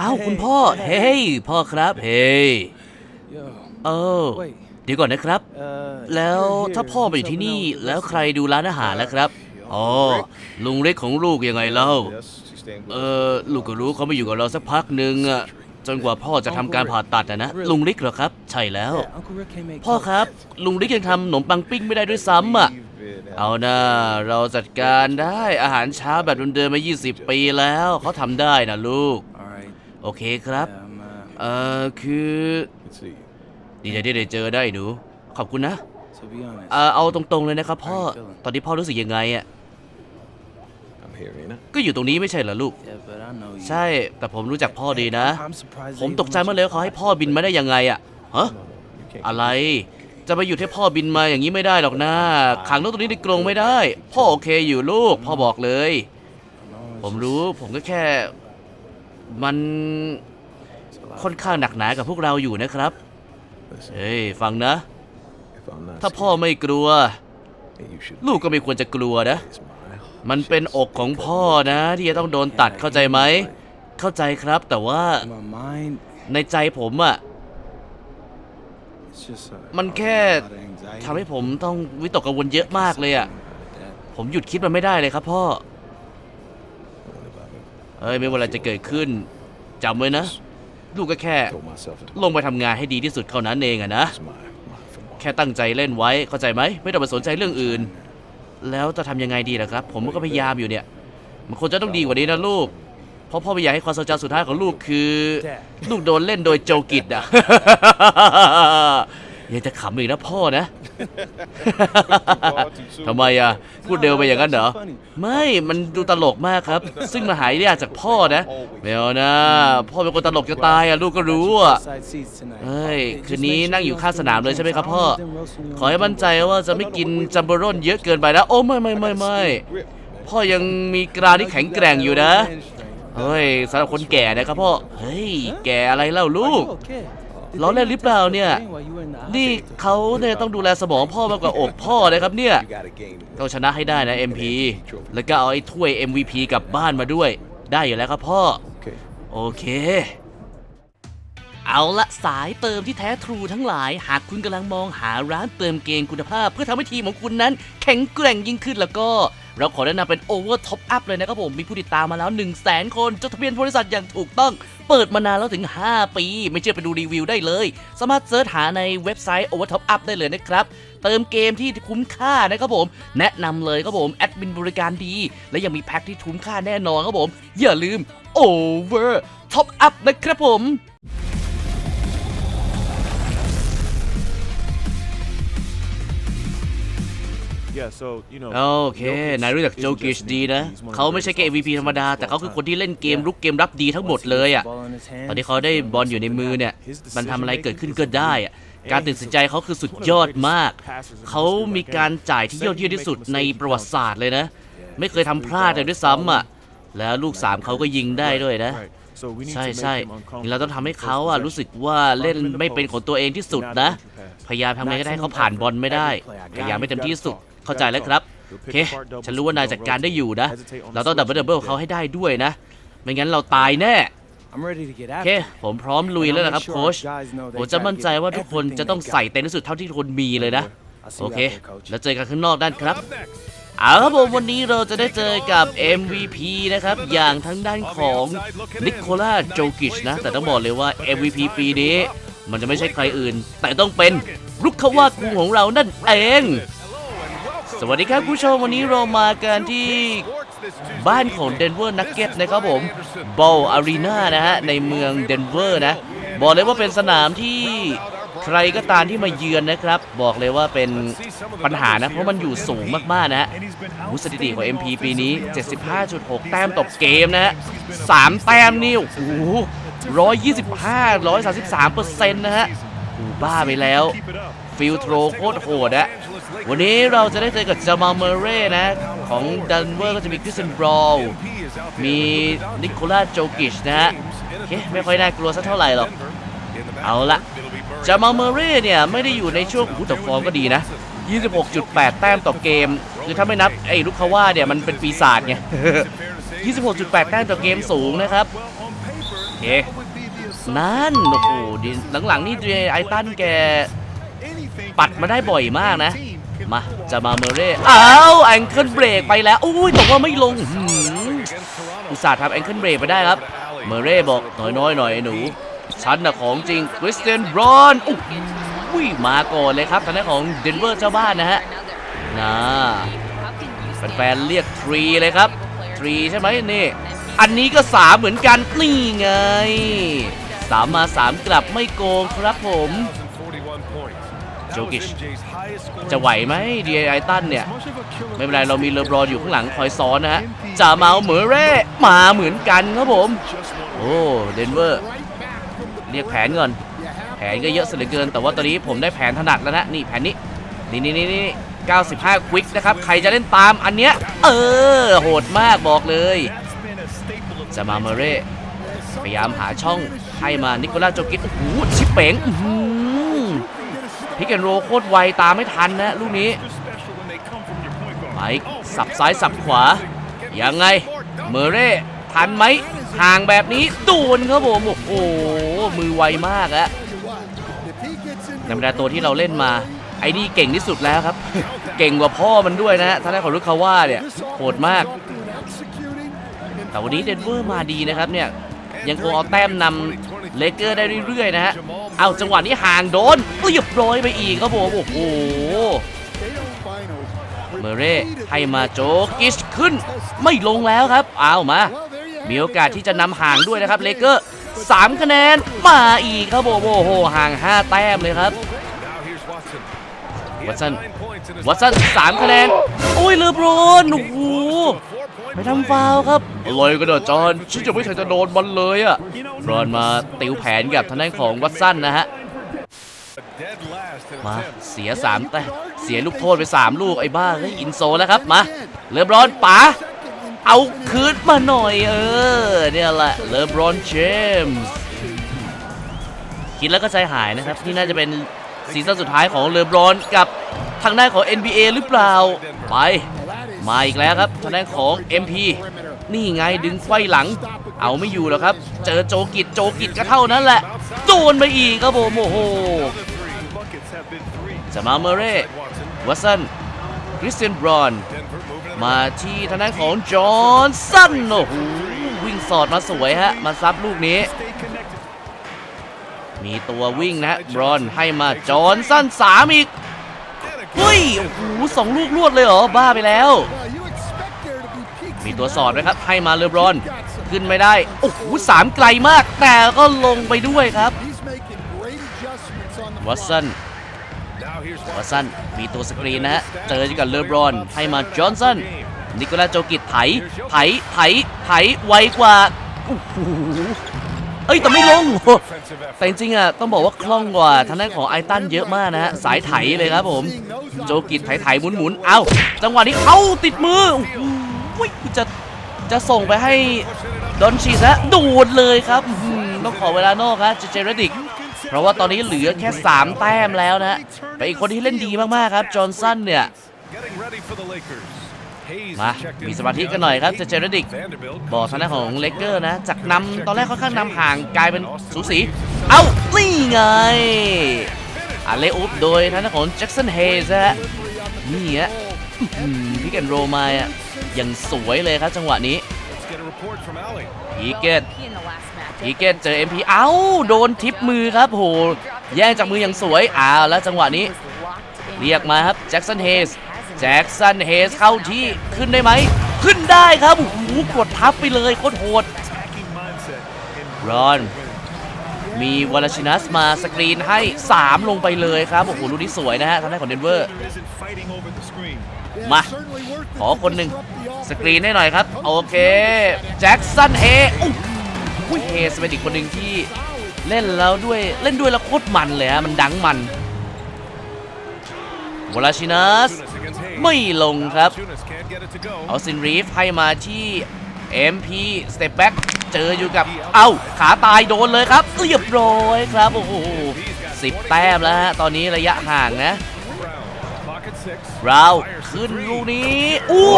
อ้าวคุณพ่อ เฮ้ยพ่อครับเฮ้ย Yo, เออ wait. เดี๋ยวก่อนนะครับ Uh, แล้ว you're ถ้า here. พ่อมาอยู่ที่นี่ Who's helping out? แล้วใครดูร้านอาหารแล้วครับอ๋อลุงเล็กของลูกยังไงเล่าเออลูกก็รู้เขาไม่อยู่กับเราสักพักหนึ่งอะจนกว่าพ่อจะทำการผ่าตัดอะนะ ลุงลิกเหรอครับ ใช่แล้ว Yeah, Uncle Rick can't make พ่อ cupcakes. ครับ ลุงลิกยังทำขนมปังปิ้งไม่ได้ด้วยซ้ำอะ เอานะเราจัดการได้อาหารเช้าแบบเดิมๆมา 20 ปีแล้วเขาทำได้นะลูก All right. โอเคครับ Yeah, I'm, uh, เอ่อ คือดีใจที่ได้เจอได้หนู ขอบคุณนะ to be honest. เอ่อ เอาตรงๆเลยนะครับพ่อ ตอนนี้พ่อรู้สึกยังไงอะก็อยู่ตรงนี้ไม่ใช่เหรอลูก yeah, but I know you. ใช่ แต่ผมรู้จักพ่อดีนะ I'm surprised. ผม they ตกใจมากเลยว่าเขาให้พ่อบินมาได้ยังไงอะฮะอะไร จะไปอยู่ที่พ่อบินมาอย่างนี้ไม่ได้หรอกนะ ขังนกตัวนี้ในกรงไม่ได้ พ่อโอเคอยู่ลูก พ่อบอกเลย ผมรู้ ผมก็แค่ มันค่อนข้างหนักหนากับพวกเราอยู่นะครับ เฮ้ย ฟังนะ ถ้าพ่อไม่กลัว ลูกก็ไม่ควรจะกลัวนะ มันเป็นอกของพ่อนะ ที่จะต้องโดนตัดเข้าใจไหม เข้าใจครับแต่ว่า In my mind, ในใจผมอะ it's just a, มันแค่ a lot of anxiety. ทำให้ผมต้องวิตกกังวลเยอะมากเลยอะ That- ผมหยุดคิดมันไม่ได้เลยครับพ่อ เฮ้ยไม่ว่าอะไรจะเกิดขึ้นจำไว้นะ ลูกก็แค่ ลงไปทำงานให้ดีที่สุดเท่านั้นเองอะนะ แค่ตั้งใจเล่นไว้เข้าใจไหม ไม่ต้องไปสนใจเรื่องอื่น แล้วจะทำยังไงดีล่ะครับ ผมก็พยายามอยู่เนี่ย มันควรจะต้องดีกว่านี้นะลูก เพราะพ่อไม่อยากให้ความทรงจำสุดท้ายของลูกคือ ลูกโดนเล่นโดยโจกิตอะยังจะขำอีกนะพ่อนะ ทำไมอะ พูดเร็วไปอย่างนั้นเหรอ ไม่มันดูตลกมากครับ ซึ่งมาหายยากจากพ่อนะไม่เอานะ พ่อเป็นคนตลกจะตายอะลูกก็รู้อะเฮ้ยคืนนี้นั่งอยู่ข้างสนามเลยใช่ไหมครับพ่อ ขอให้มั่นใจว่าจะไม่กินจัมโบโรนเยอะเกินไปนะโอ้ไม่ไม่ไม่ไม่พ่อยังมีกราที่แข็งแกร่งอยู่นะเฮ้ยสำหรับคนแก่นะครับพ่อ เฮ้ย แก่อะไรเล่าลูก ล้อเล่นหรือเปล่าเนี่ย นี่เขาเนี่ยต้องดูแลสมองพ่อมากกว่าอกพ่อนะครับเนี่ยต้องชนะให้ได้นะ MP แล้วก็เอาไอ้ถ้วย MVP กลับบ้านมาด้วย ได้อยู่แล้วครับพ่อ โอเค เอาละสายเติมที่แท้ทรูทั้งหลาย หากคุณกำลังมองหาร้านเติมเกมคุณภาพ เพื่อทำให้ทีมของคุณนั้น แข็งแกร่งยิ่งขึ้นแล้วก็ เราขอแนะนำเป็น Over Top Up เลยนะครับผม มีผู้ติดตามมาแล้ว 1 0 0 0 0แสนคนจดทะเบียนบริษัทอย่างถูกต้อง เปิดมานานแล้วถึง 5 ปี ไม่เชื่อไปดูรีวิวได้เลย สามารถเซิร์ชหาในเว็บไซต์ Over Top Up ได้เลยนะครับเติมเกมที่คุ้มค่านะครับผม แนะนำเลยครับผมแอดมินบริการดี และยังมีแพ็คที่คุ้มค่าแน่นอนครับผม อย่าลืม Over Top Up นะครับผม โอเคนายรู้จักโจกิชดีนะ เขาไม่ใช่แค่ MVP ธรรมดา แต่เขาคือคนที่เล่นเกมรุกเกมรับดีทั้งหมดเลยอะ ตอนที่เขาได้บอลอยู่ในมือเนี่ย มันทำอะไรเกิดขึ้นก็ได้อะการตัดสินใจเขาคือสุดยอดมาก เขามีการจ่ายที่ยอดเยี่ยมที่สุดในประวัติศาสตร์เลยนะ ไม่เคยทำพลาดเลยด้วยซ้ำอะ แล้วลูกสามเขาก็ยิงได้ด้วยนะ right. So we need ใช่ to make ใช่ him uncomfortable. เราต้องทำให้เขาอะรู้สึกว่าเล่นไม่เป็นของตัวเองที่สุดนะ พยายามทำไงก็ได้ให้เขาผ่านบอลไม่ได้ พยายามไม่เต็มที่ที่สุด เข้าใจแล้วครับโอเคฉันรู้ว่านายจัดการได้อยู่นะ เราต้องดับเบิลดับเบิลเขาให้ได้ด้วยนะ ไม่งั้นเราตายแน่ I'm ready to get โอเค after it. ผมพร้อมลุยแล้วนะครับโค้ชผมจะมั่นใจว่าทุกคนจะต้องใส่เต็มที่สุดเท่าที่ทุกคนมีเลยนะ I'll see โอ you เค out there, coach. แล้วเจอกันข้างนอกด้านครับเอาครับผมวันนี้เราจะได้เจอกับ MVP นะครับ อย่างทั้งด้านของนิโคลาโจกิชนะ แต่ต้องบอกเลยว่า MVP ปีนี้ มันจะไม่ใช่ใครอื่น แต่ต้องเป็นรุกขวากูของเรานั่นเอง สวัสดีครับผู้ชมวันนี้เรามากันที่บ้านของเดนเวอร์นักเก็ตนะครับผมบอลอารีนานะฮะในเมืองเดนเวอร์นะบอกเลยว่าเป็นสนามที่ใครก็ตามที่มาเยือนนะครับ บอกเลยว่าเป็นปัญหานะ เพราะมันอยู่สูงมาก ๆ นะฮะหูสถิติของ MP ปีนี้ 75.6 แต้มต่อเกมนะฮะ3แต้มนี่โอ้โห125 133เปอร์เซ็นต์นะฮะบ้าไปแล้ว ฟิลโทรโคตรโหดอะ วันนี้เราจะได้เจอกับจามาเมเร่นะ ของดันเวอร์ก็จะมีคริสเซนบรอลมีนิโคลาโจกิชนะฮะโอเคไม่ค่อยน่ากลัวสักเท่าไหร่หรอก เอาละจามาเมเร่เนี่ย ไม่ได้อยู่ในช่วงหูแต่ฟอร์มก็ดีนะ 26.8 แต้มต่อเกม คือถ้าไม่นับไอ้ลูกคาว่าเนี่ย มันเป็นปีศาจไง 26.8 แต้มต่อเกมสูงนะครับเคนั่น โอ้โหดิหลังๆนี่ไอตันแกปัดมาได้บ่อยมากนะ มาจะมาเมเร่อ้าวแองเกิลเบรกไปแล้วอุ้ยแต่ว่าไม่ลงอุตส่าห์ทำแองเกิลเบรกไปได้ครับ เมเร่บอกน้อยๆหน่อยอ้หนูฉันน่ะของจริงคริสเตียนบรอนโอ้โหมาก่อนเลยครับทางด้านของเดนเวอร์เจ้าบ้านนะฮะนะแฟนๆเรียกทรีเลยครับทรีใช่ไหมนี่ อันนี้ก็สามเหมือนกันนี่ไงสามมาสามกลับไม่โกงครับผมโจกิช จะไหวไหมดีไอตันเนี่ย ไม่เป็นไร เรามีเลอบรอนอยู่ข้างหลังคอยซ้อนนะฮะจ่าเมาเหมอเร่มาเหมือนกันครับผม โอ้เดนเวอร์ เรียกแผนก่อน แผนก็เยอะเสียเหลือเกิน แต่ว่าตอนนี้ผมได้แผนถนัดแล้วนะนี่แผนนี้ นี่นี่นี่นี่95 ควิกนะครับ ใครจะเล่นตามอันเนี้ย เออ โหดมากบอกเลยจะมาเมเร่พยายามหาช่องให้มานิโคล่าโจกิสโอ้โหชิปเป๋งอื้อหือ พิกแอนโรโคตรไวตามไม่ทันนะลูกนี้ไปสับซ้ายสับขวา ยังไง เมเร่ทันไหมห่างแบบนี้โดนครับผมโอ้โหมือไวมากอะในบรรดาตัวที่เราเล่นมา ไอ้นี่เก่งที่สุดแล้วครับ เก่งกว่าพ่อมันด้วยนะฮะท่านของลูกคาว่าเนี่ยโหดมาก แต่วันนี้เดนเวอร์มาดีนะครับเนี่ยยังคงเอาแต้มนำ เลเกอร์ได้เรื่อยๆนะฮะ เอาจังหวะนี้ห่างโดนเรียบร้อยไปอีกครับผมโอ้โห เมเร่ให้มาโจกิชขึ้น ไม่ลงแล้วครับ เอามา มีโอกาสที่จะนำห่างด้วยนะครับเลเกอร์สามคะแนนมาอีกครับโอ้โหห่าง 5 แต้มเลยครับวัตสันวัตสันสามคะแนน โอ้ยเลอบรอนโอ้โห ไปทำฟาวครับอร่อยก็เดอจอนฉันจะไม่เคยจะโดนบอลเลยอะรอนมาติวแผนกับทางด้านของวัตสันนะฮะมาเสียสามแต่เสียลูกโทษไป3ลูกไอ้บ้าเฮ้ยอินโซแล้วครับมาเลอบรอนป๋าเอาคืนมาหน่อยเออเนี่ยแหละเลอบรอนเจมส์คิดแล้วก็ใจหายนะครับนี่น่าจะเป็นซีซั่นสุดท้ายของเลอบรอนกับทางด้านของ NBA หรือเปล่าไป มาอีกแล้วครับทางด้านของ MP นี่ไงดึงไขว้หลัง เอาไม่อยู่แล้วครับ เจอโจกิจโจกิจก็เท่านั้นแหละโดนไปอีกครับผมโอ้โหจะมาเมเร่วัตสันคริสเตียนบรอนมาที่ทางด้านของจอห์นสันโอ้โหวิ่งสอดมาสวยฮะ มาซับลูกนี้ มีตัววิ่งนะฮะบรอนให้มาจอห์นสันสามอีก เฮ้ย โอ้โหสองลูกรวดเลยเหรอ บ้าไปแล้ว มีตัวสอดไหมครับ ให้มาเลอบรอน ขึ้นไม่ได้ โอ้โหสามไกลมาก แต่ก็ลงไปด้วยครับวัตสันวัตสันมีตัวสกรีนนะฮะ เจอกับเลอบรอน ให้มาจอห์นสันนิโคลาโจกิตไถ ไถ ไถ ไถ ไวกว่า โอ้โห เอ้ยแต่ไม่ลง แต่จริงๆอะต้องบอกว่าคล่องกว่าทางด้านของไอตันเยอะมากนะฮะสายไถเลยครับผม โจกิตไถไถหมุนหมุนๆเอ้าจังหวะนี้เอ้าติดมือโอ้โหจะจะส่งไปให้ดอนชีสฮะดูดเลยครับต้องขอเวลานอกครับเจเจเรดิก เพราะว่าตอนนี้เหลือแค่ 3 แต้มแล้วนะฮะแต่อีกคนที่เล่นดีมากๆครับจอห์นสันเนี่ย มา มีสมาธิกันหน่อยครับเจเจเรดิกบอกทางด้านของเลเกอร์นะ จากนำตอนแรกค่อนข้างนำห่างกลายเป็นสูสี เอ้านี่ไงอาเลอุปโดยทางด้านของแจ็คสันเฮสฮะนี่ฮะพิกแอนโรมาอะยังสวยเลยครับจังหวะนี้พีเกตพีเกตเจอ MP เอ้า โดนทิปมือครับโหแย่งจากมืออย่างสวยอ้าวแล้วจังหวะนี้ เรียกมาครับแจ็คสันเฮส แจ็คสันเฮสเข้าที่ขึ้นได้ไหม ขึ้นได้ครับโอ้โหกดทับไปเลยโคตรโหดรอน มีวอลชินัสมาสกรีนให้ 3 ลงไปเลยครับโอ้โหลูกนี้สวยนะฮะทางด้านของเดนเวอร์ มา ขอคนหนึ่งสกรีนให้หน่อยครับ โอเค แจ็คสันเฮเฮสเป็นอีกคนหนึ่งที่เล่นแล้วด้วยเล่นด้วยแล้วโคตรมันเลยฮะมันดังมัน วลาชินัสไม่ลงครับ เอาซินรีฟให้มาที่ MP Step Back เจออยู่กับ เอ้า ขาตายโดนเลยครับเรียบร้อยครับ โอ้โหสิบแต้มแล้วฮะ ตอนนี้ระยะห่างนะเราขึ้นลูกนี้ อู้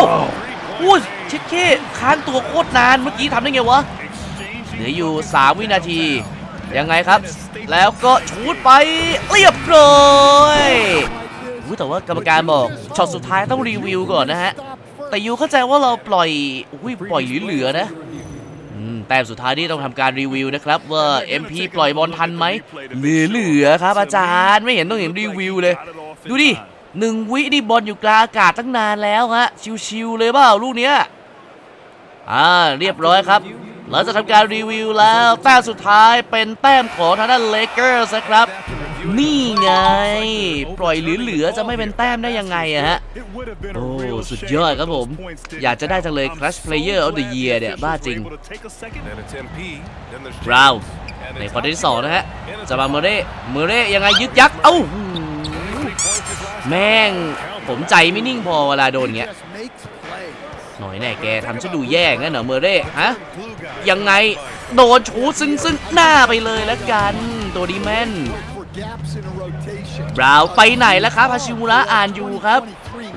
อู้ชิดเคค้างตัวโคตรนานเมื่อกี้ทำได้ไงวะ เหลืออยู่ 3 วินาที ยังไงครับ แล้วก็ชูดไปเรียบร้อย อแต่ว่ากรรมการบอกช็อตสุดท้ายต้องรีวิวก่อนนะฮะ แต่ยูเข้าใจว่าเราปล่อยอุ้ยปล่อยเหลือๆนะแต้มสุดท้ายนี่ต้องทำการรีวิวนะครับ ว่า MP ปล่อยบอลทันไหมเหลือครับ อาจารย์ไม่เห็นต้องเห็นรีวิวเลย ดูดิหนึ่งวินี่บอลอยู่กลางอากาศตั้งนานแล้วฮะชิวๆเลยเปล่าลูกเนี้ยอ่าเรียบร้อยครับเราจะทำการรีวิวแล้วแต้มสุดท้ายเป็นแต้มของทางด้านเลเกอร์สครับ นี่ไง ปล่อยเหลือๆจะไม่เป็นแต้มได้ยังไงอะฮะ โอ้ สุดยอดครับผม อยากจะได้จังเลย Crush Player of the Year เนี่ย บ้าจริงบราวน์ในควอเตอร์ที่สองนะฮะ จะมาเมเร่เมเร่ยังไงยึกยักเอ้าแม่ง ผมใจไม่นิ่งพอเวลาโดนเงี้ย หน่อยแน่แกทำฉันดูแย่งั้นเหรอเมเร่ฮะ ยังไงโดนชูซึ่งซึ่งหน้าไปเลยแล้วกัน ตัวดีแมน บราว์ไปไหนแล้วครับฮาชิมุระอ่านอยู่ครับ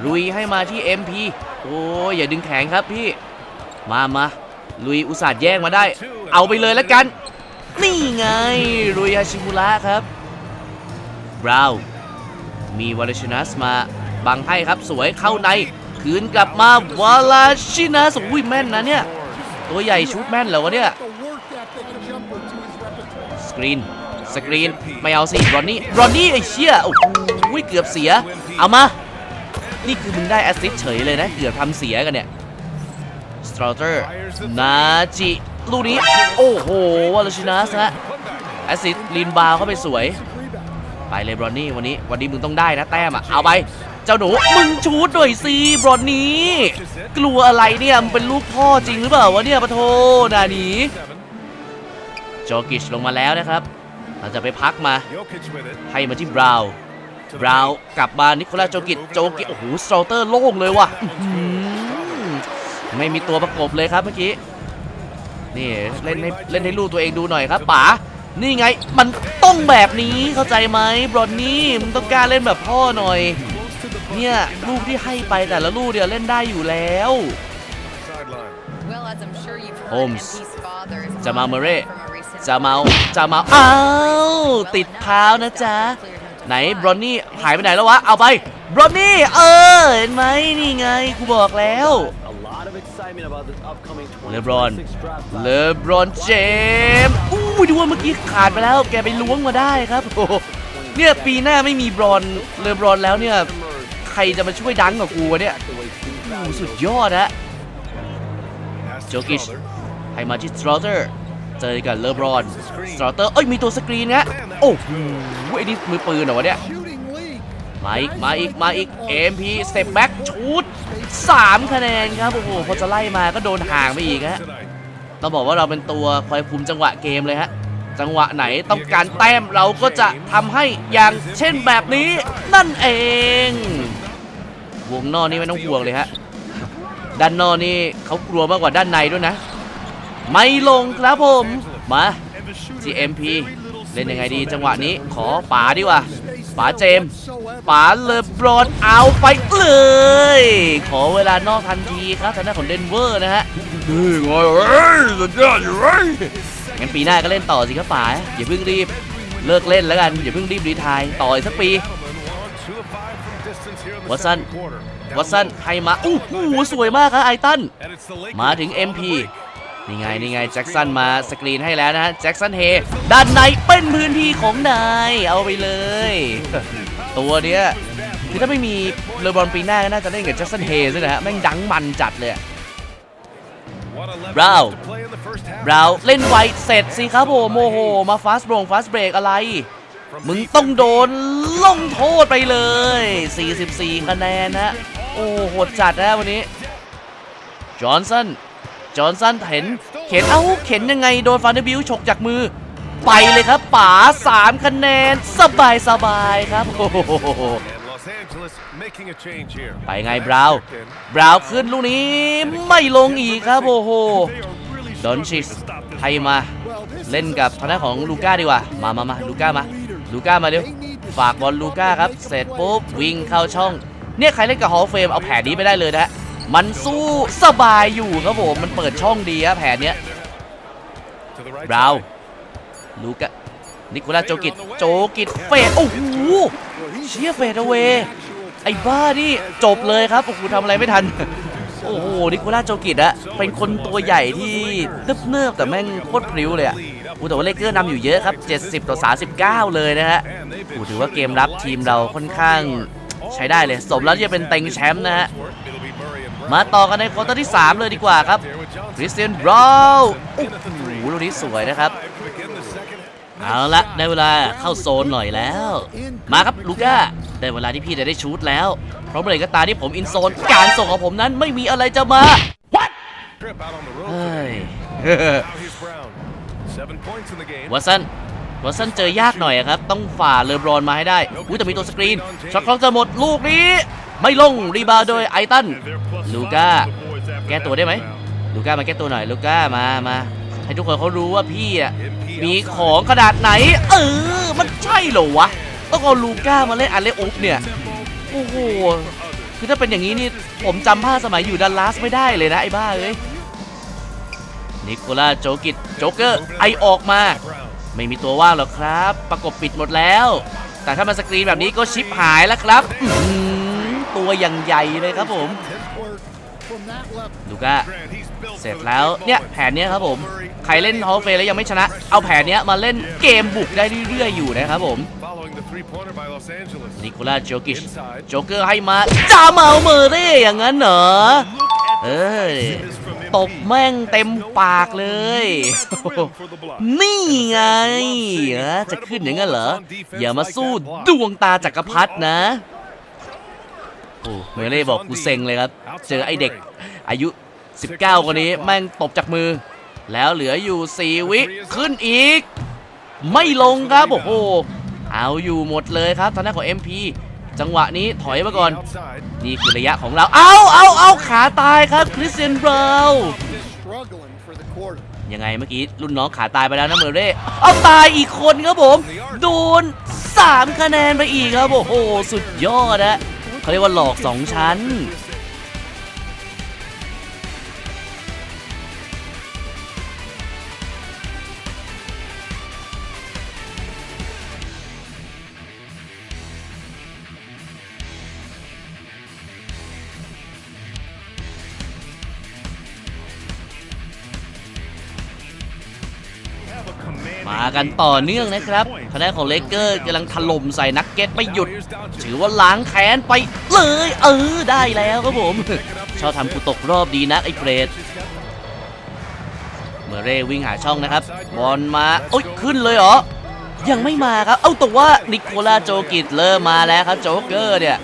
ลุยให้มาที่ MP โอ้ยอย่าดึงแขนครับพี่ มามาลุยอุตส่าห์แย่งมาได้ เอาไปเลยแล้วกัน นี่ไงลุยฮาชิมุระครับบราว์มีวาลชินัสมาบังให้ครับสวยเข้าใน คืนกลับมาวาลชินัสอุ้ยแม่นนะเนี่ย ตัวใหญ่ชุดแม่นเหรอวะเนี่ย สกรีน สกรีน ไม่เอาสิรอนนี่รอนนี่ไอ้เชี่ยโอ้โหเกือบเสีย เอามา นี่คือมึงได้แอสซิสเฉยเลยนะ เกือบทำเสียกันเนี่ยสตรอเตอร์นาจิลูกนี้ โอ้โหวาลชินัสฮะแอสซิสลีนบาร์เข้าไปสวย ไปเลยบรอนนี่วันนี้ วันนี้มึงต้องได้นะแต้มอะ เอาไป เจ้าหนู มึงชูดหน่อยสิบรอนนี่กลัวอะไรเนี่ย มึงเป็นลูกพ่อจริงหรือเปล่าวะเนี่ยปะโทนานีจอกิชลงมาแล้วนะครับ เราจะไปพักมา ให้มาที่บราวน์บราวน์กลับมานิโคลัสโจกิชโจกิโอ้โหสโตรเตอร์โล่งเลยว่ะอื้อหือไม่มีตัวประกบเลยครับเมื่อกี้ นี่เล่นให้เล่นให้ลูกตัวเองดูหน่อยครับป๋านี่ไงมันต้องแบบนี้เข้าใจไหมบรอนนี่มึงต้องกล้ารเล่นแบบพ่อหน่อย เนี่ยลูกที่ให้ไปแต่ละลูกเดียวเล่นได้อยู่แล้ว Holmes จะมาเมเร่ จะเมาจะเมาอ้าวติดเท้านะจ๊ะ ไหนบรอนนี่หายไปไหนแล้ววะ เอาไปบรอนนี่เออเห็นไหมนี่ไงกูบอกแล้วเลบรอนเลบรอนเจมส์อู้ดูว่าเมื่อกี้ขาดไปแล้ว แกไปล้วงมาได้ครับโอ้เนี่ยปีหน้าไม่มีบรอนเลบรอนแล้วเนี่ยใครจะมาช่วยดังกับกูเนี่ยสุดยอดฮะ Jokic ให้มาที่สตรอเตอร์ เจอกับเลบรอนสตรอเตอร์เอ้ยมีตัวสกรีนฮะโอ้โหไอ้นี่มือปืนเหรอวะเนี่ยมาอีก มาอีก มาอีก MP step back ชูด3คะแนนครับ โอ้โห พอจะไล่มาก็โดนห่างไปอีกฮะต้องบอกว่าเราเป็นตัวคอยคุมจังหวะเกมเลยฮะ จังหวะไหนต้องการแต้มเราก็จะทำให้อย่างเช่นแบบนี้นั่นเอง วงนอกนี่ไม่ต้องห่วงเลยฮะ ด้านนอกนี่เขากลัวมากกว่าด้านในด้วยนะ ไม่ลงครับผม มา GMP เล่นยังไงดีจังหวะนี้ขอป๋าดีกว่าป๋าเจมส์ป๋าเลบรอนเอาไปเลย ขอเวลานอกทันทีครับทางด้านของเดนเวอร์นะฮะนี่ไงเอ้ยสุดยอดอยู่เว้ยงั้นปีหน้าก็เล่นต่อสิครับป๋าอย่าเพิ่งรีบเลิกเล่นแล้วกัน อย่าเพิ่งรีบรีทายต่ออีกสักปีวัตสันวัตสันให้มาอู้หูสวยมากครับไอตันมาถึง MP นี่ไงนี่ไงแจ็คสันมาสกรีนให้แล้วนะฮะแจ็คสันเฮด้านในเป็นพื้นที่ของนายเอาไปเลย ตัวเนี้ยคือถ้าไม่มีเลบรอนปีหน้าก็น่าจะเล่นกับแจ็คสันเฮด้วยนะฮะแม่งดังมันจัดเลยอะ Brown บราวน์เล่นไวเสร็จสิครับผมโมโห มาฟาสต์บงฟาสเบรกอะไร มึงต้องโดนลงโทษไปเลย 44 คะแนนนะ โอ้โหดจัดนะวันนี้ จอห์นสัน จอห์นสันเห็นเข็นเอ้าเข็นยังไงโดนฟานเดอร์บิวฉกจากมือ ไปเลยครับป๋า3คะแนน สบายสบายครับโอ้โหไปไงบราวบราวน์ขึ้นลูกนี้ไม่ลงอีกครับโอ้โหดอนชิสให้มา เล่นกับทางด้านของลูก้าดีกว่า มามามาลูก้ามา ลูก้ามาเร็ว ฝากบอลลูก้าครับ เสร็จปุ๊บวิ่งเข้าช่อง เนี่ยใครเล่นกับฮอลเฟมเอาแผนนี้ไปได้เลยนะฮะ มันสู้สบายอยู่ครับผม มันเปิดช่องดีครับแผนเนี้ยบราวลูกะนิโคลัสโจกิตโจกิตเฟดโอ้โหเชียเฟดเอาเวไอ้บ้านี่จบเลยครับโอ้โหทำอะไรไม่ทัน โอ้โหนิโคลัสโจกิตอะเป็นคนตัวใหญ่ที่เนิบๆแต่แม่งโคตรพริ้วเลยอะอ้แต่ว่าเลเกอร์นำอยู่เยอะครับ 70 ต่อ 39 เลยนะฮะอ้ been ถือว่าเกมรับทีมเราค่อนข้างใช้ได้เลย สมแล้วที่จะเป็นเต็งแชมป์นะฮะ มาต่อกันในควอเตอร์ที่ 3 เลยดีกว่าครับ There with Johnson. คริสเตียนบราวน์โอ้โหลูกนี้สวยนะครับ Five to begin the second. เอาละได้เวลาเข้าโซนหน่อยแล้ว มาครับลูก้าได้เวลาที่พี่จะได้ชูตแล้ว เพราะเมื่อไหร่ก็ตามที่ผมอินโซน การส่งของผมนั้นไม่มีอะไรจะมา Trip out on the road เฮ้ย today. Now here's Brown. Seven points in the game. วัตสันวัตสันเจอยากหน่อยอะครับ ต้องฝ่าเลอบรอนมาให้ได้ อุ้ยแต่มีตัวสกรีน ช็อตคล้องจะหมดลูกนี้ ไม่ลงรีบาวด์โดยไอตันลูก้าแก้ตัวได้ไหมลูก้ามาแก้ตัวหน่อยลูก้ามามาให้ทุกคนเขารู้ว่าพี่อะมีของขนาดไหน เออ มันใช่เหรอวะต้องเอาลูก้ามาเล่นอันเล่อุ๊บเนี่ยโอ้โหคือถ้าเป็นอย่างนี้นี่ผมจำภาพสมัยอยู่ดัลลัสไม่ได้เลยนะไอ้บ้าเอ้ยนิโคล่าโจกิตโจ๊กเกอร์ไอออกมา ไม่มีตัวว่างหรอกครับ ประกบปิดหมดแล้ว แต่ถ้ามันสกรีนแบบนี้ก็ชิปหายแล้วครับอื้อหือ ตัวอย่างใหญ่เลยครับผมลูก้าเสร็จแล้วเนี่ยแผนเนี้ยครับผม ใครเล่นฮอลเฟแล้วยังไม่ชนะ เอาแผนเนี้ยมาเล่นเกมบุกได้เรื่อยๆอยู่นะครับผม Following the three-pointer by Los Angeles. นิโคล่าโจกิชโจเกอร์ให้มาจาเมาเมอร์เร่อย่างนั้นเหรอเอ้ยตบแม่งเต็มปากเลย For the block. นี่ไงเออจะขึ้นอย่างนั้นเหรอ อย่ามาสู้ดวงตาจักรพรรดินะโอ้เมเล่บอกกูเซ็งเลยครับ เจอไอเด็กอายุ 19คนนี้แม่งตบจากมือ แล้วเหลืออยู่ 4 วิขึ้นอีก ไม่ลงครับโอ้โหเอาอยู่หมดเลยครับทางด้านของ MP จังหวะนี้ถอยมาก่อน Outside. นี่คือระยะของเรา เอาเอาเอาขาตายครับคริสเตียนบราวน์ struggling for the quarter. ยังไงเมื่อกี้รุ่นน้องขาตายไปแล้วนะเมอร์เร่เอาตายอีกคนครับผม โดน 3 คะแนนไปอีกครับ โอ้โห สุดยอดนะ เขาเรียกว่าหลอก2ชั้น มากันต่อเนื่องนะครับคะแนนของเลเกอร์กำลังถล่มใส่นักเก็ตไม่หยุด ถือว่าล้างแค้นไปเลย เออได้แล้วครับผม ชอบทำกูตกรอบดีนักไอ้เฟรดเมเร่วิ่งหาช่องนะครับ บอลมาโอ้ยขึ้นเลยเหรอ ยังไม่มาครับ เอ้าแต่ว่านิโคลาโจกิตเริ่มมาแล้วครับโจ๊กเกอร์เนี่ย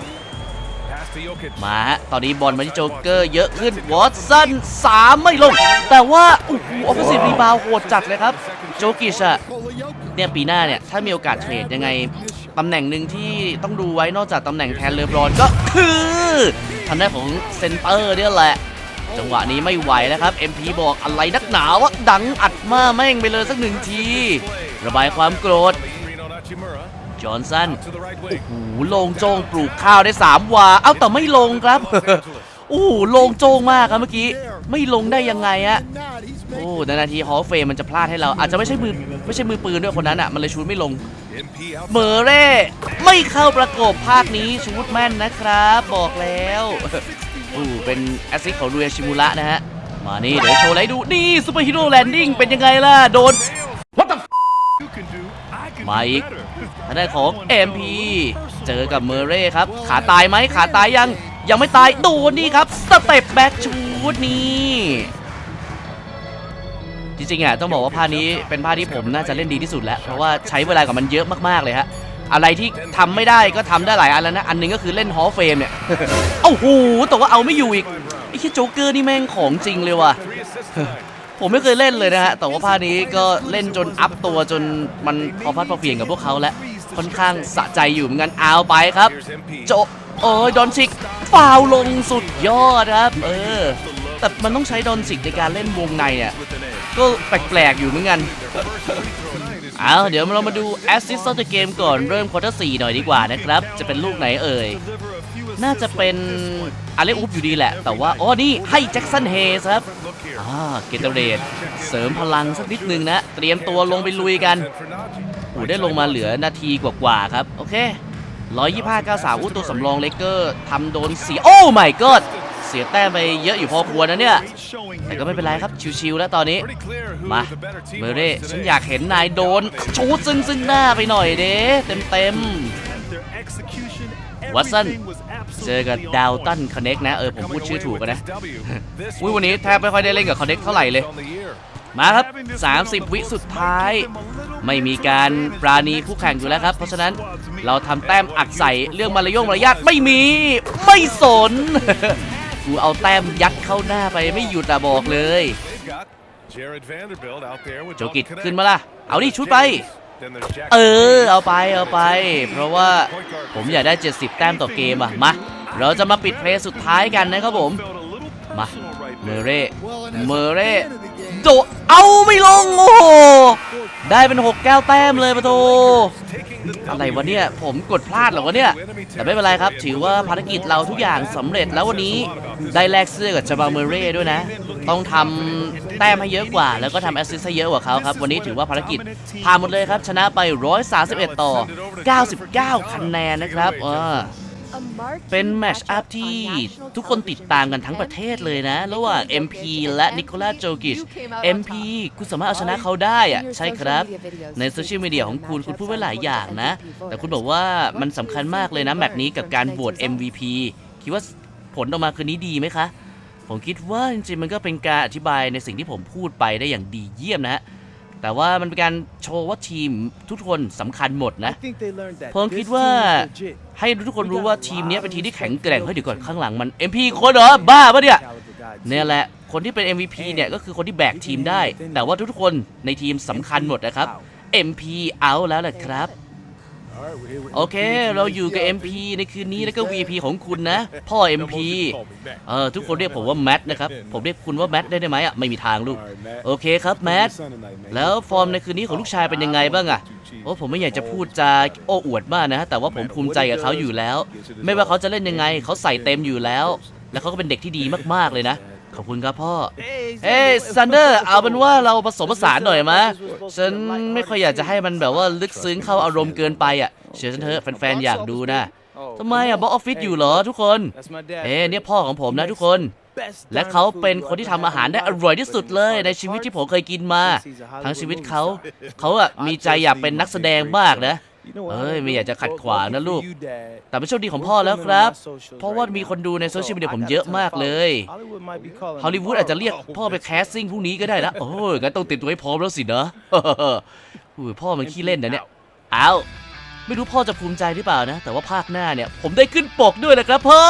มาฮะ ตอนนี้บอลมาที่โจ๊กเกอร์เยอะขึ้น วอตสันสามไม่ลง แต่ว่าโอ้โหออฟฟิศรีบาวโหดจัดเลยครับ โจกิชอะเนี่ยปีหน้าเนี่ย ถ้ามีโอกาสเทรดยังไง ตำแหน่งหนึ่งที่ต้องดูไว้นอกจากตำแหน่งแทนเลอบรอนก็คือทางด้านของเซนเตอร์เนี่ยแหละ จังหวะนี้ไม่ไหวแล้วครับ MP บอกอะไรนักหนาวะดังอัดมาแม่งไปเลยสักหนึ่งที ระบายความโกรธ Reno Nachimura จอห์นสัน to the right โอ้ wing. โหโลงโจงปลูกข้าวได้ 3 วา เอ้าแต่ไม่ลงครับ โอ้โหโลงโจงมากครับเมื่อกี้ ไม่ลงได้ยังไงอะ Not, he's โอ้ making นาทีฮอลเฟมมันจะพลาดให้เรา อาจจะไม่ใช่มือไม่ใช่มือปืนด้วยคนนั้นอะมันเลยชูดไม่ลง MP เมอ outside. ร์เร่ไม่เข้าประกบภาคนี้ชูดแม่นนะครับ บอกแล้วโอ้เป็นแอสซิสต์ของดูเอชิมุระนะฮะ มานี่เดี๋ยวโชว์อะไรให้ดู นี่ซูเปอร์ฮีโร่แลนดิ้งเป็นยังไงล่ะ โดน มา do อีก better. ทางด้านของ MP เจอกับเมอร์เร่ครับ ขาตายไหมขาตายยัง ยังไม่ตายโดนนี่ครับ สเต็ปแบ็กชูดนี่จริงๆอะต้องบอกว่าภาคนี้เป็นภาคที่ผมน่าจะเล่นดีที่สุดแล้ว เพราะว่าใช้เวลากับมันเยอะมากๆเลยฮะอะไรที่ทำไม่ได้ก็ทำได้หลายอันแล้วนะ อันหนึงก็คือเล่นฮอลเฟมเนี่ยโอ้โหแต่ว่าเอาไม่อยู่อีกไอ้คิดโจ๊กเกอร์นี่แม่งของจริงเลยว่ะ Three assists tonight. ผมไม่เคยเล่นเลยนะฮะ แต่ว่าภาคนี้ก็เล่นจนอัพตัวจนมันพอพัดพอเพียงกับพวกเขาแล้วค่อนข้างสะใจอยู่เหมือนกันเอาไปครับ โจโอ้ยดอนซิกฟาวลงสุดยอดครับ เออ แต่มันต้องใช้ดอนซิกในการเล่นวงในเนี่ยก็แปลกๆอยู่เหมือนกันเอาเดี๋ยวเรามาดูแอสซิสต์ในเกมก่อนเริ่มควอเตอร์4หน่อยดีกว่านะครับ จะเป็นลูกไหนเอ่ย น่าจะเป็น อาเลอุปอยู่ดีแหละ แต่ว่าอ๋อนี่ให้แจ็คสันเฮสครับ Look here. อ่าเกตเรดเสริมพลังสักนิดนึงนะ เตรียมตัวลงไปลุยกัน For Najee. โอ้ได้ลงมาเหลือนาทีกว่าๆครับ โอเค125 93อู้ตัวสำรองเลกเกอร์ทำโดนเสียโอ้ my god เสียแต้มไปเยอะอยู่พอควรนะเนี่ย แต่ก็ไม่เป็นไรครับ ชิวๆแล้วตอนนี้ Pretty clear who มา the better team เมเร่ was ฉัน today. อยากเห็นนายโดน ชูดซึ่งซึ่งหน้าไปหน่อยเด้เต็มเต็มๆวัตสัน เจอกับดาวตันคอนเน็กนะ เออ ผมพูดชื่อถูกกันนะ อุ้ยวันนี้แทบไม่ค่อยได้เล่นกับคอนเน็กเท่าไหร่เลย มาครับ 30 วิสุดท้าย ไม่มีการปราณีคู่แข่งอยู่แล้วครับ เพราะฉะนั้นเราทำแต้มอัดใส่เรื่องมารยงมารยาทไม่มี ไม่สน กูเอาแต้มยัดเข้าหน้าไปไม่หยุดอะบอกเลยโจกิตขึ้นมาล่ะ เอาดิชุดไป เออ เอาไปเอาไป เพราะว่าผมอยากได้ 70 แต้มต่อเกมอะมา เราจะมาปิดเพลย์สุดท้ายกันนะครับผม มาเมเร่ Well, and as Murray. a fan of the game, โดดเอาไม่ลงโอ้โหได้เป็น 6 แก้วแต้มเลยปะโทอะไรวะเนี่ย ผมกดพลาดเหรอวะเนี่ย แต่ไม่เป็นไรครับ ถือว่าภารกิจเราทุกอย่างสำเร็จแล้ววันนี้ได้แลกเสื้อกับจาบาเมเร่ด้วยนะ ต้องทำแต้มให้เยอะกว่า แล้วก็ทำแอสซิสต์ให้เยอะกว่าเขาครับ วันนี้ถือว่าภารกิจผ่านหมดเลยครับ ชนะไป 131 ต่อ 99 คะแนนนะครับเออ เป็นแมตช์อัพที่ทุกคนติดตามกันทั้งประเทศเลยนะ ระหว่าง MP และนิโคลัสโจกิช MP คุณสามารถเอาชนะเขาได้อะใช่ครับ ในโซเชียลมีเดียของคุณ คุณพูดไว้หลายอย่างนะ แต่คุณบอกว่ามันสำคัญมากเลยนะแมตช์นี้กับการโหวต MVP คิดว่าผลออกมาคืนนี้ดีไหมคะ ผมคิดว่าจริงๆมันก็เป็นการอธิบายในสิ่งที่ผมพูดไปได้อย่างดีเยี่ยมนะฮะ แต่ว่ามันเป็นการโชว์ว่าทีมทุกคนสำคัญหมดนะ I think they learned that ผม this คิดว่า team is legit. ให้ทุกคนรู้ว่าทีมเนี้ยเป็นทีมที่แข็งแกร่งเฮ้ยเดี๋ยวก่อนข้างหลังมัน MP คนเหรอ บ้าปะเนี่ย Caliber guy. เนี่ยแหละ คนที่เป็น MVP เนี่ยก็คือคนที่แบกทีมได้ แต่ว่าทุกๆคนในทีมสำคัญหมดนะครับ MP out แล้วแหละครับ โอเค เราอยู่กับ MP ในคืนนี้แล้วก็ VP ของคุณนะ พ่อ MP เออทุกคนเรียกผมว่าแมทนะครับ ผมเรียกคุณว่าแมทได้ไหมอะ ไม่มีทางลูก โอเคครับแมท แล้วฟอร์มในคืนนี้ของลูกชายเป็นยังไงบ้างอะ โอ้ผมไม่อยากจะพูดจาโอ้อวดมากนะ แต่ว่าผมภูมิใจกับเขาอยู่แล้ว ไม่ว่าเขาจะเล่นยังไงเขาใส่เต็มอยู่แล้ว แล้วเขาก็เป็นเด็กที่ดีมากๆเลยนะ ขอบคุณครับพ่อเฮ้ยซันเดอร์เอาเป็นว่าเราผสมผสานหน่อยมะฉันไม่ค่อยอยากจะให้มันแบบว่าลึกซึ้งเข้าอารมณ์เกินไปอะเชื่อฉันเถอะแฟนๆอยากดูนะทำไมอะบล็อกออฟฟิศอยู่เหรอทุกคน That's my dad. เอ้เนี่ยพ่อของผมนะทุกคน Best และ darn เขาเป็น food คนที่ทำอาหารได้อร่อยที่สุดเลย ในชีวิตที่ผมเคยกินมา ทั้งชีวิตเขา เขาอะมีใจอยากเป็นนักแสดงมากนะ You know what? เอ้ยไม่อยากจะขัด Well, ขวางนะ lucky ลูก for you, Dad. แต่เป็นโชคดีของพ่อแล้วครับ เพราะว่ามีคนดูในโซเชียลมีเดียผมเยอะมากเลย Hollywood might be calling ฮอลลีวูดอาจจะเรียกพ่อไปแคสซิ่งพรุ่งนี้ก็ได้นะโอ้ยงั้นต้องเตรียมตัวให้พร้อมแล้วสินะอุ้ยพ่อมันขี้เล่นนะเนี่ยเอาไม่รู้พ่อจะภูมิใจหรือเปล่านะ แต่ว่าภาคหน้าเนี่ย ผมได้ขึ้นปกด้วยนะครับพ่อ